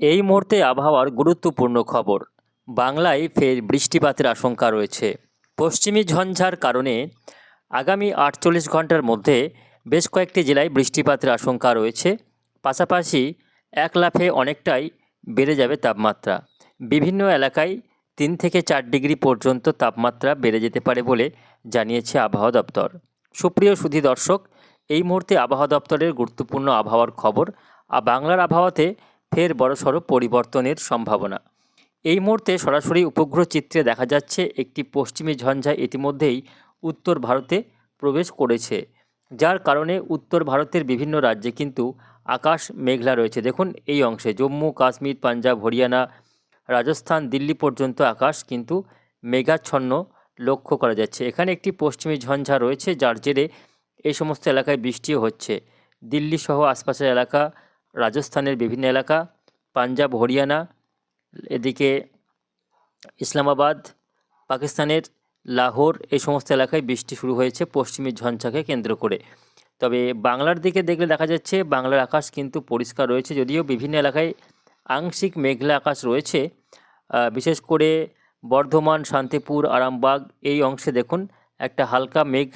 এই মুহূর্তে আবহাওয়ার গুরুত্বপূর্ণ খবর। বাংলায় ফের বৃষ্টিপাতের আশঙ্কা রয়েছে। পশ্চিমী ঝঞ্ঝার কারণে আগামী আটচল্লিশ ঘণ্টার মধ্যে বেশ কয়েকটি জেলায় বৃষ্টিপাতের আশঙ্কা রয়েছে। পাশাপাশি এক লাফে অনেকটাই বেড়ে যাবে তাপমাত্রা। বিভিন্ন এলাকায় তিন থেকে চার ডিগ্রি পর্যন্ত তাপমাত্রা বেড়ে যেতে পারে বলে জানিয়েছে আবহাওয়া দপ্তর। সুপ্রিয় সুধী দর্শক, এই মুহূর্তে আবহাওয়া দপ্তরের গুরুত্বপূর্ণ আবহাওয়ার খবর। আর বাংলার আবহাওয়াতে ফের বড়সড় পরিবর্তনের সম্ভাবনা। এই মুহূর্তে সরাসরি উপগ্রহ চিত্রে দেখা যাচ্ছে একটি পশ্চিমী ঝঞ্ঝা ইতিমধ্যেই উত্তর ভারতে প্রবেশ করেছে, যার কারণে উত্তর ভারতের বিভিন্ন রাজ্যে কিন্তু আকাশ মেঘলা রয়েছে। দেখুন, এই অংশে জম্মু, কাশ্মীর, পাঞ্জাব, হরিয়ানা, রাজস্থান, দিল্লি পর্যন্ত আকাশ কিন্তু মেঘাচ্ছন্ন লক্ষ্য করা যাচ্ছে। এখানে একটি পশ্চিমী ঝঞ্ঝা রয়েছে, যার জেরে এই সমস্ত এলাকায় বৃষ্টিও হচ্ছে। দিল্লি সহ আশপাশের এলাকা রাজস্থানের বিভিন্ন এলাকা, পাঞ্জাব, হরিয়ানা, এদিকে ইসলামাবাদ, পাকিস্তানের লাহোর, এই সমস্ত এলাকায় বৃষ্টি শুরু হয়েছে পশ্চিমী ঝঞ্ঝাকে কেন্দ্র করে। তবে বাংলার দিকে দেখলে দেখা যাচ্ছে বাংলার আকাশ কিন্তু পরিষ্কার রয়েছে, যদিও বিভিন্ন এলাকায় আংশিক মেঘলা আকাশ রয়েছে। বিশেষ করে বর্ধমান, শান্তিপুর, আরামবাগ, এই অংশে দেখুন একটা হালকা মেঘ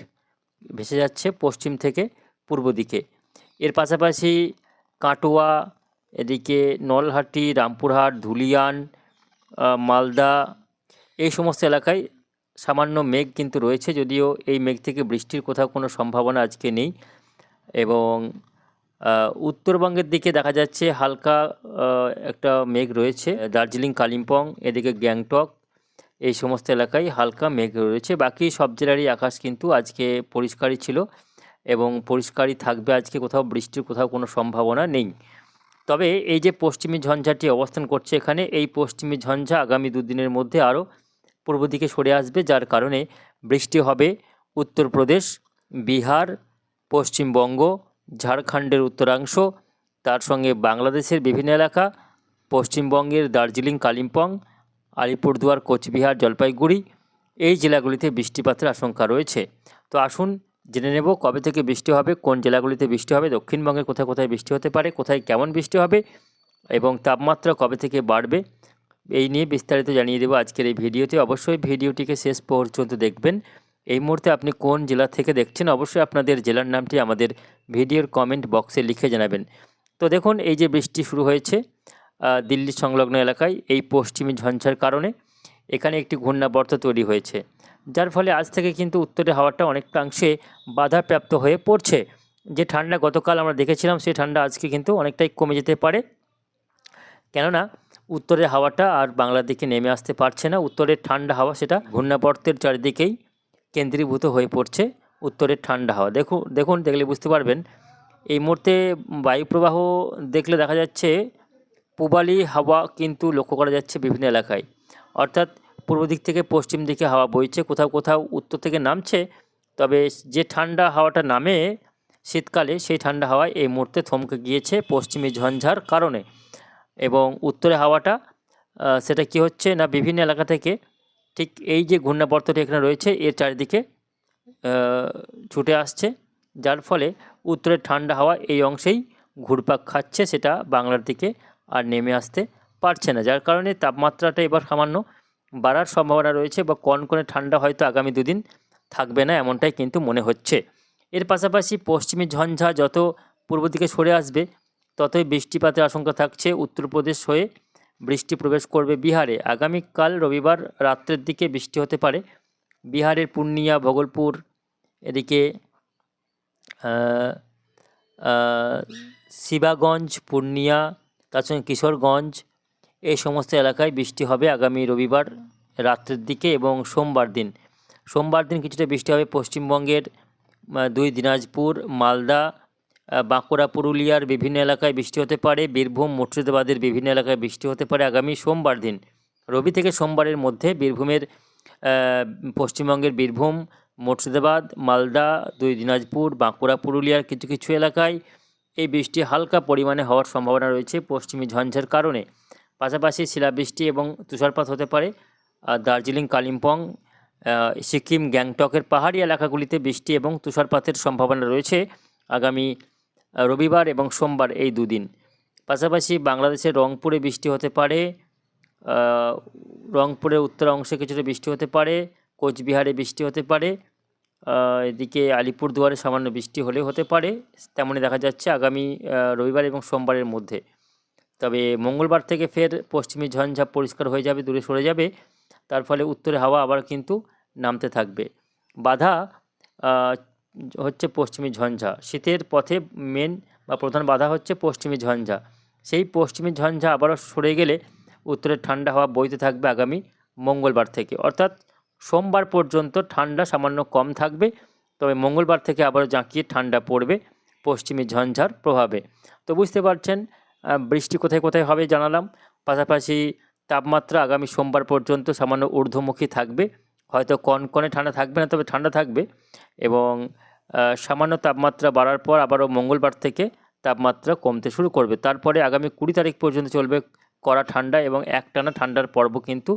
ভেসে যাচ্ছে পশ্চিম থেকে পূর্ব দিকে। এর পাশাপাশি কাটোয়া, এদিকে নলহাটি, রামপুরহাট, ধুলিয়ান মালদা, এই সমস্ত এলাকায় সামান্য মেঘ কিন্তু রয়েছে যদিও এই মেঘ থেকে বৃষ্টির কোথাও কোনো সম্ভাবনা আজকে নেই এবং উত্তরবঙ্গের দিকে দেখা যাচ্ছে হালকা একটা মেঘ রয়েছে, দার্জিলিং, কালিম্পং, এদিকে গ্যাংটক, এই সমস্ত এলাকায় হালকা মেঘ রয়েছে। বাকি সব জেলারই আকাশ কিন্তু আজকে পরিষ্কারই ছিল। এবং পরিষ্কারই থাকবে আজকে কোথাও, বৃষ্টির কোথাও কোনো সম্ভাবনা নেই। তবে এই যে পশ্চিমী ঝঞ্ঝাটি অবস্থান করছে এখানে, এই পশ্চিমী ঝঞ্ঝা আগামী দুদিনের মধ্যে আরও পূর্ব দিকে সরে আসবে, যার কারণে বৃষ্টি হবে উত্তরপ্রদেশ, বিহার, পশ্চিমবঙ্গ, ঝাড়খণ্ডের উত্তরাংশ, তার সঙ্গে বাংলাদেশের বিভিন্ন এলাকা, পশ্চিমবঙ্গের দার্জিলিং, কালিম্পং, আলিপুরদুয়ার, কোচবিহার, জলপাইগুড়ি, এই জেলাগুলিতে বৃষ্টিপাতের আশঙ্কা রয়েছে। তো আসুন জেনে নেব কবে থেকে বৃষ্টি হবে, কোন জেলাগুলিতে বৃষ্টি হবে দক্ষিণবঙ্গের কোথায় কোথায় বৃষ্টি হতে পারে, কোথায় কেমন বৃষ্টি হবে এবং তাপমাত্রা কবে থেকে বাড়বে, এই নিয়ে বিস্তারিত জানিয়ে দেবো আজকের এই ভিডিওতে। অবশ্যই ভিডিওটিকে শেষ পর্যন্ত দেখবেন। এই মুহূর্তে আপনি কোন জেলা থেকে দেখছেন, অবশ্যই আপনাদের জেলার নামটি আমাদের ভিডিওর কমেন্ট বক্সে লিখে জানাবেন। তো দেখুন, এই যে বৃষ্টি শুরু হয়েছে দিল্লি সংলগ্ন এলাকায়, এই পশ্চিমী ঝঞ্ঝার কারণে। এখানে একটি ঘূর্ণাবর্ত তৈরি হয়েছে, যার ফলে আজ থেকে কিন্তু উত্তরে হাওয়াটা অনেকটাংশে বাধাপ্রাপ্ত হয়ে পড়ছে। যে ঠান্ডা গতকাল আমরা দেখেছিলাম, সেই ঠান্ডা আজকে কিন্তু অনেকটাই কমে যেতে পারে। কেননা, উত্তরের হাওয়াটা আর বাংলার দিকে নেমে আসতে পারছে না। উত্তরের ঠান্ডা হাওয়া সেটা ঘূর্ণাবর্তের চারিদিকেই কেন্দ্রীভূত হয়ে পড়ছে উত্তরের ঠান্ডা হাওয়া। দেখুন দেখুন, দেখলে বুঝতে পারবেন। এই মুহূর্তে বায়ুপ্রবাহ দেখলে দেখা যাচ্ছে, পূবালি হাওয়া কিন্তু লক্ষ্য করা যাচ্ছে বিভিন্ন এলাকায়। অর্থাৎ পূর্ব দিক থেকে পশ্চিম দিকে হাওয়া বইছে, কোথাও কোথাও উত্তর থেকে নামছে, তবে যে ঠান্ডা হাওয়াটা নামে শীতকালে সেই ঠান্ডা হাওয়ায় এই মুহূর্তে থমকে গিয়েছে পশ্চিমী ঝঞ্ঝার কারণে। এবং উত্তরে হাওয়াটা সেটা কি হচ্ছে না বিভিন্ন এলাকা থেকে, ঠিক এই যে ঘূর্ণাবর্তটি এখানে রয়েছে, এর চারিদিকে ছুটে আসছে, যার ফলে উত্তরের ঠান্ডা হাওয়া এই অংশেই ঘুরপাক খাচ্ছে, সেটা বাংলার দিকে আর নেমে আসতে পারছে না, যার কারণে তাপমাত্রাটা এবার সামান্য বাড়ার সম্ভাবনা রয়েছে বা কনকনে ঠান্ডা হয়তো আগামী দুদিন থাকবে না এমনটাই কিন্তু মনে হচ্ছে। এর পাশাপাশি পশ্চিমী ঝঞ্ঝা যত পূর্ব দিকে সরে আসবে, ততই বৃষ্টিপাতের আশঙ্কা থাকছে। উত্তরপ্রদেশ হয়ে বৃষ্টি প্রবেশ করবে বিহারে। আগামীকাল রবিবার রাত্রের দিকে বৃষ্টি হতে পারে। বিহারের পূর্ণিয়া ভগলপুর এদিকে শিবাগঞ্জ, পূর্ণিয়া, তার সঙ্গে কিশোরগঞ্জ এই সমস্ত এলাকায় বৃষ্টি হবে আগামী রবিবার রাত্রের দিকে এবং সোমবার দিন। সোমবার দিন কিছুটা বৃষ্টি হবে পশ্চিমবঙ্গের দুই দিনাজপুর, মালদা বাঁকুড়া, পুরুলিয়ার বিভিন্ন এলাকায় বৃষ্টি হতে পারে। বীরভূম, মুর্শিদাবাদের বিভিন্ন এলাকায় বৃষ্টি হতে পারে আগামী সোমবার দিন। রবি থেকে সোমবারের মধ্যে বীরভূমের পশ্চিমবঙ্গের বীরভূম, মুর্শিদাবাদ, মালদা, দুই দিনাজপুর, বাঁকুড়া, পুরুলিয়ার কিছু কিছু এলাকায় এই বৃষ্টি হালকা পরিমাণে হওয়ার সম্ভাবনা রয়েছে পশ্চিমী ঝঞ্ঝার কারণে। পাশাপাশি শিলাবৃষ্টি এবং তুষারপাত হতে পারে। দার্জিলিং, কালিম্পং সিকিম, গ্যাংটকের পাহাড়ি এলাকাগুলিতে বৃষ্টি এবং তুষারপাতের সম্ভাবনা রয়েছে আগামী রবিবার এবং সোমবার এই দুদিন। পাশাপাশি বাংলাদেশের রংপুরে বৃষ্টি হতে পারে রংপুরের উত্তর অংশে কিছুটা বৃষ্টি হতে পারে, কোচবিহারে বৃষ্টি হতে পারে এদিকে আলিপুরদুয়ারে সামান্য বৃষ্টি হলেও হতে পারে। তেমনই দেখা যাচ্ছে আগামী রবিবার এবং সোমবারের মধ্যে। তবে মঙ্গলবার থেকে ফের পশ্চিমী ঝঞ্ঝা পরিষ্কার হয়ে যাবে, দূরে সরে যাবে। তার ফলে উত্তরে হাওয়া আবার কিন্তু নামতে থাকবে। বাধা হচ্ছে পশ্চিমী ঝঞ্ঝা। শীতের পথে মেন বা প্রধান বাধা হচ্ছে পশ্চিমী ঝঞ্ঝা। সেই পশ্চিমী ঝঞ্ঝা আবারও সরে গেলে উত্তরের ঠান্ডা হাওয়া বইতে থাকবে আগামী মঙ্গলবার থেকে। অর্থাৎ সোমবার পর্যন্ত ঠান্ডা সামান্য কম থাকবে, তবে মঙ্গলবার থেকে আবারও জাঁকিয়ে ঠান্ডা পড়বে পশ্চিমী ঝঞ্ঝার প্রভাবে। তো বুঝতে পারছেন বৃষ্টি কোথায় কোথায় হবে জানালাম। পাশাপাশি তাপমাত্রা আগামী সোমবার পর্যন্ত সামান্য ঊর্ধ্বমুখী থাকবে। হয়তো কনকনে ঠান্ডা থাকবে না, তবে ঠান্ডা থাকবে। এবং সামান্য তাপমাত্রা বাড়ার পর আবারও মঙ্গলবার থেকে তাপমাত্রা কমতে শুরু করবে। তারপরে আগামী কুড়ি তারিখ পর্যন্ত চলবে কড়া ঠান্ডা এবং একটানা ঠান্ডার পর্ব কিন্তু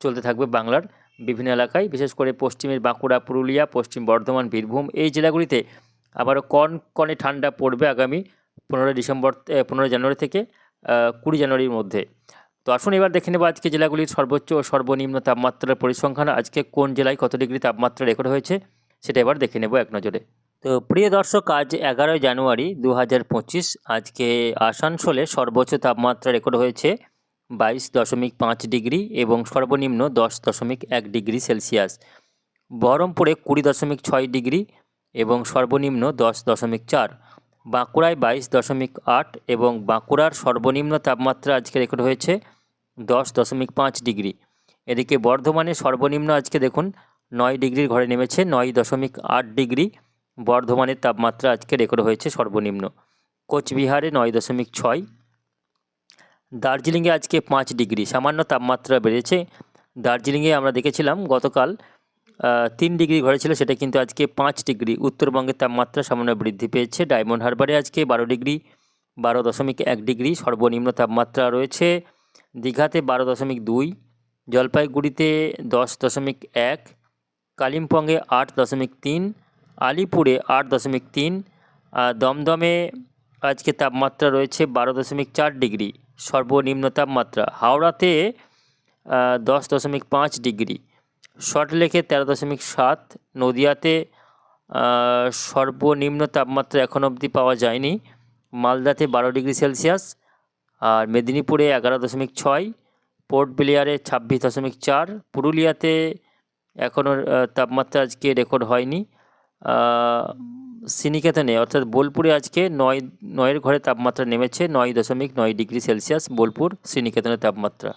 চলতে থাকবে বাংলার বিভিন্ন এলাকায়। বিশেষ করে পশ্চিমের বাঁকুড়া, পুরুলিয়া, পশ্চিম বর্ধমান, বীরভূম এই জেলাগুলিতে আবারও কনকনে ঠান্ডা পড়বে আগামী পনেরোই ডিসেম্বর পনেরোই জানুয়ারি থেকে কুড়ি জানুয়ারির মধ্যে। তো আসুন এবার দেখে নেব আজকে জেলাগুলির সর্বোচ্চ ও সর্বনিম্ন তাপমাত্রার পরিসংখ্যান। আজকে কোন জেলায় কত ডিগ্রি তাপমাত্রা রেকর্ড হয়েছে, সেটা এবার দেখে নেব এক নজরে। তো প্রিয় দর্শক, আজ এগারোই জানুয়ারি দু হাজার পঁচিশ, আজকে আসানসোলে সর্বোচ্চ তাপমাত্রা রেকর্ড হয়েছে বাইশ দশমিক পাঁচ ডিগ্রি এবং সর্বনিম্ন দশ দশমিক এক ডিগ্রি সেলসিয়াস। বহরমপুরে কুড়ি দশমিক ছয় ডিগ্রি এবং সর্বনিম্ন দশ দশমিক চার। বাঁকুড়ায় বাইশ দশমিক আট এবং বাঁকুড়ার সর্বনিম্ন তাপমাত্রা আজকে রেকর্ড হয়েছে দশ দশমিক পাঁচ ডিগ্রি। এদিকে বর্ধমানে সর্বনিম্ন আজকে দেখুন নয় ডিগ্রির ঘরে নেমেছে নয় দশমিক আট ডিগ্রি। বর্ধমানের তাপমাত্রা আজকে রেকর্ড হয়েছে সর্বনিম্ন। কোচবিহারে নয় দশমিক ছয়। দার্জিলিংয়ে আজকে পাঁচ ডিগ্রি। সামান্য তাপমাত্রা বেড়েছে। দার্জিলিংয়ে আমরা দেখেছিলাম গতকাল তিন ডিগ্রি ঘরে ছিল, সেটা কিন্তু আজকে পাঁচ ডিগ্রি। উত্তরবঙ্গের তাপমাত্রা সামান্য বৃদ্ধি পেয়েছে। ডায়মন্ড হারবারে আজকে বারো ডিগ্রি, বারো দশমিক এক ডিগ্রি সর্বনিম্ন তাপমাত্রা রয়েছে। দীঘাতে বারো দশমিক দুই, জলপাইগুড়িতে দশ দশমিক এক, কালিম্পংয়ে আট দশমিক তিন, আলিপুরে আট দশমিক তিন দমদমে আজকে তাপমাত্রা রয়েছে বারো দশমিক চার ডিগ্রি, সর্বনিম্ন তাপমাত্রা। হাওড়াতে দশ দশমিক পাঁচ ডিগ্রি। সল্টলেকে তেরো দশমিক সাত, নদিয়াতে সর্বনিম্ন তাপমাত্রা এখন অবধি পাওয়া যায়নি। মালদাতে বারো ডিগ্রি সেলসিয়াস আর মেদিনীপুরে এগারো দশমিক ছয়, পোর্ট ব্লেয়ারে ছাব্বিশ দশমিক চার, পুরুলিয়াতে এখনও তাপমাত্রা আজকে রেকর্ড হয়নি। সিনিকেতনে অর্থাৎ বোলপুরে আজকে নয়, নয়ের ঘরে তাপমাত্রা নেমেছে নয় দশমিক নয় ডিগ্রি সেলসিয়াস, বোলপুর শ্রীনিকেতনের তাপমাত্রা।